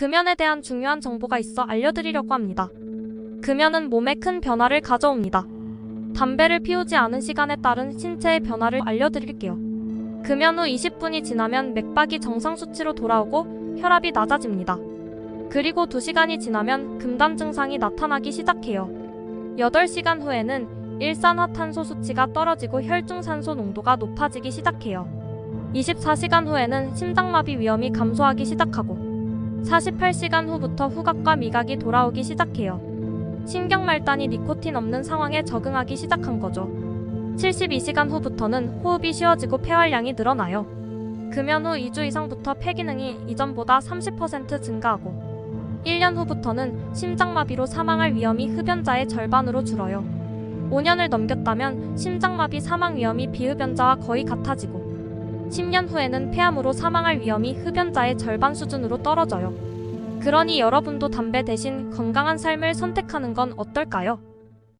금연에 대한 중요한 정보가 있어 알려드리려고 합니다. 금연은 몸에 큰 변화를 가져옵니다. 담배를 피우지 않은 시간에 따른 신체의 변화를 알려드릴게요. 금연 후 20분이 지나면 맥박이 정상 수치로 돌아오고 혈압이 낮아집니다. 그리고 2시간이 지나면 금단 증상이 나타나기 시작해요. 8시간 후에는 일산화탄소 수치가 떨어지고 혈중산소 농도가 높아지기 시작해요. 24시간 후에는 심장마비 위험이 감소하기 시작하고 48시간 후부터 후각과 미각이 돌아오기 시작해요. 신경말단이 니코틴 없는 상황에 적응하기 시작한 거죠. 72시간 후부터는 호흡이 쉬워지고 폐활량이 늘어나요. 금연 후 2주 이상부터 폐 기능이 이전보다 30% 증가하고 1년 후부터는 심장마비로 사망할 위험이 흡연자의 절반으로 줄어요. 5년을 넘겼다면 심장마비 사망 위험이 비흡연자와 거의 같아지고 10년 후에는 폐암으로 사망할 위험이 흡연자의 절반 수준으로 떨어져요. 그러니 여러분도 담배 대신 건강한 삶을 선택하는 건 어떨까요?